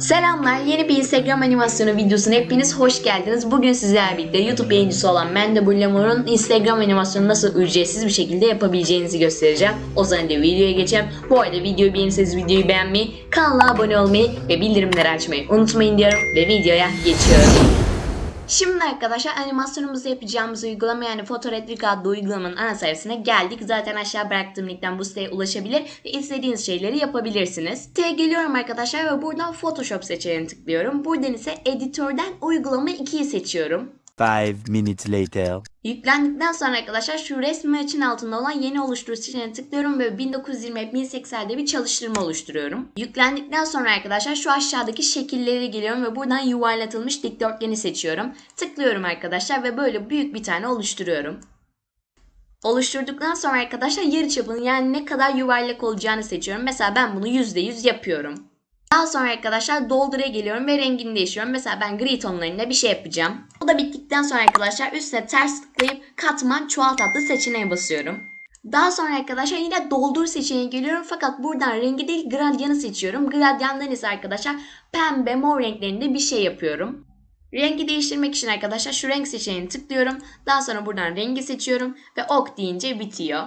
Selamlar, yeni bir Instagram animasyonu videosuna hepiniz hoş geldiniz. Bugün sizlerle birlikte YouTube yayıncısı olan Mendebur Lemur'un Instagram animasyonu nasıl ücretsiz bir şekilde yapabileceğinizi göstereceğim. O zaman da videoya geçelim. Bu arada videoyu beğenirseniz videoyu beğenmeyi, kanala abone olmayı ve bildirimleri açmayı unutmayın diyorum ve videoya geçiyorum. Şimdi arkadaşlar animasyonumuzu yapacağımız uygulama yani Photoretric adlı uygulamanın ana sayfasına geldik. Zaten aşağı bıraktığım linkten bu siteye ulaşabilir ve istediğiniz şeyleri yapabilirsiniz. Siteye geliyorum arkadaşlar ve buradan Photoshop seçeneğine tıklıyorum. Buradan ise editörden uygulama 2'yi seçiyorum. Five minutes later. Yüklendikten sonra arkadaşlar şu resmi açın altında olan yeni oluştur seçeneğine tıklıyorum ve 1920 1080'de bir çalıştırma oluşturuyorum. Yüklendikten sonra arkadaşlar şu aşağıdaki şekilleri geliyorum ve buradan yuvarlatılmış dikdörtgeni seçiyorum. Tıklıyorum arkadaşlar ve böyle büyük bir tane oluşturuyorum. Oluşturduktan sonra arkadaşlar yarı çapını yani ne kadar yuvarlak olacağını seçiyorum. Mesela ben bunu %100 yapıyorum. Daha sonra arkadaşlar dolduraya geliyorum ve rengini değiştiriyorum. Mesela ben gri tonlarında bir şey yapacağım. Bu da bittikten sonra arkadaşlar üstüne ters tıklayıp katman çoğalt adlı seçeneğe basıyorum. Daha sonra arkadaşlar yine doldur seçeneğine geliyorum fakat buradan rengi değil gradyanı seçiyorum. Gradyandan ise arkadaşlar pembe mor renklerinde bir şey yapıyorum. Rengi değiştirmek için arkadaşlar şu renk seçeneğine tıklıyorum. Daha sonra buradan rengi seçiyorum ve ok deyince bitiyor.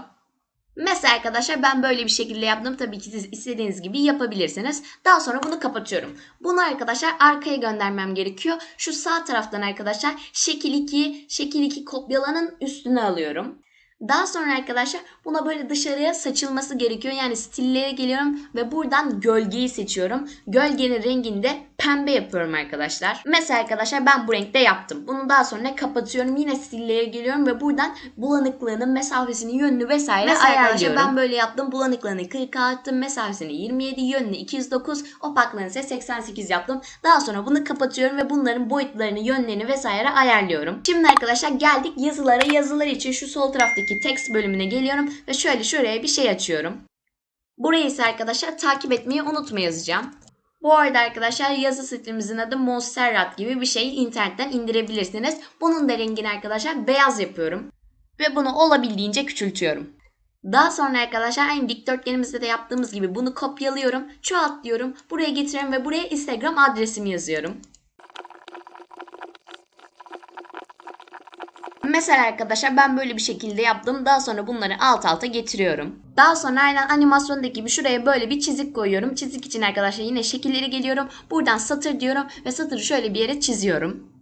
Mesela arkadaşlar ben böyle bir şekilde yaptım. Tabii ki siz istediğiniz gibi yapabilirsiniz. Daha sonra bunu kapatıyorum. Bunu arkadaşlar arkaya göndermem gerekiyor. Şu sağ taraftan arkadaşlar şekil 2, şekil 2 kopyalanın üstüne alıyorum. Daha sonra arkadaşlar buna böyle dışarıya saçılması gerekiyor. Yani stillere geliyorum ve buradan gölgeyi seçiyorum. Gölgenin rengini de pembe yapıyorum arkadaşlar. Mesela arkadaşlar ben bu renkte yaptım. Bunu daha sonra kapatıyorum. Yine stillere geliyorum ve buradan bulanıklığının mesafesini, yönünü vesaire Mesela arkadaşlar ayarlıyorum. Ben böyle yaptım. Bulanıklığını 40 attım. Mesafesini 27, yönünü 209, opaklığını ise 88 yaptım. Daha sonra bunu kapatıyorum ve bunların boyutlarını, yönlerini vesaire ayarlıyorum. Şimdi arkadaşlar geldik yazılara. Yazılar için şu sol taraftaki text bölümüne geliyorum ve şöyle şuraya bir şey açıyorum. Burayı ise arkadaşlar takip etmeyi unutma yazacağım. Bu arada arkadaşlar yazı sitemizin adı Monserrat gibi bir şey internetten indirebilirsiniz. Bunun da rengini arkadaşlar beyaz yapıyorum. Ve bunu olabildiğince küçültüyorum. Daha sonra arkadaşlar aynı dikdörtgenimizde de yaptığımız gibi bunu kopyalıyorum, çoğaltıyorum, buraya getiriyorum ve buraya Instagram adresimi yazıyorum. Mesela arkadaşlar ben böyle bir şekilde yaptım. Daha sonra bunları alt alta getiriyorum. Daha sonra aynen animasyondaki gibi şuraya böyle bir çizik koyuyorum. Çizik için arkadaşlar yine şekilleri geliyorum. Buradan satır diyorum ve satırı şöyle bir yere çiziyorum.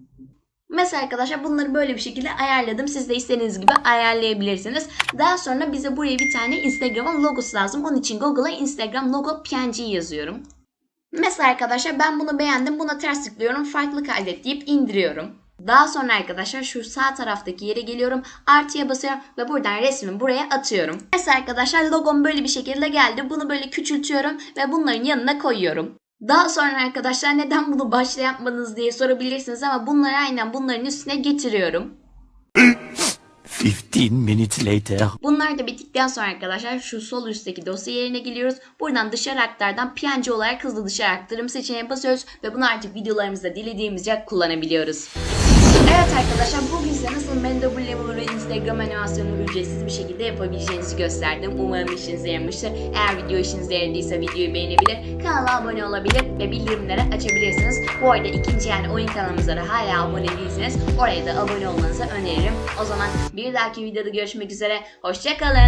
Mesela arkadaşlar bunları böyle bir şekilde ayarladım. Siz de istediğiniz gibi ayarlayabilirsiniz. Daha sonra bize buraya bir tane Instagram'ın logosu lazım. Onun için Google'a Instagram logo PNG yazıyorum. Mesela arkadaşlar ben bunu beğendim. Buna ters tıklıyorum. Farklı kaydet deyip indiriyorum. Daha sonra arkadaşlar şu sağ taraftaki yere geliyorum. Artıya basıyorum ve buradan resmi buraya atıyorum. Mesela arkadaşlar logom böyle bir şekilde geldi. Bunu böyle küçültüyorum ve bunların yanına koyuyorum. Daha sonra arkadaşlar neden bunu başta yapmadınız diye sorabilirsiniz ama bunları aynen bunların üstüne getiriyorum. Fifteen minutes later. Bunlar da bittikten sonra arkadaşlar şu sol üstteki dosya yerine geliyoruz. Buradan dışarı aktardan PNG olarak hızlı dışarı aktarım seçeneğine basıyoruz ve bunu artık videolarımızda dilediğimizce kullanabiliyoruz. Evet arkadaşlar bugün size nasıl Mendable Level ve Instagram animasyonunu ücretsiz bir şekilde yapabileceğinizi gösterdim. Umarım işinize yaramıştır. Eğer video işinize yaradıysa videoyu beğenebilir, kanala abone olabilir ve bildirimleri açabilirsiniz. Bu arada ikinci yani oyun kanalımıza da hala abone değilseniz oraya da abone olmanızı öneririm. O zaman bir dahaki videoda görüşmek üzere. Hoşçakalın.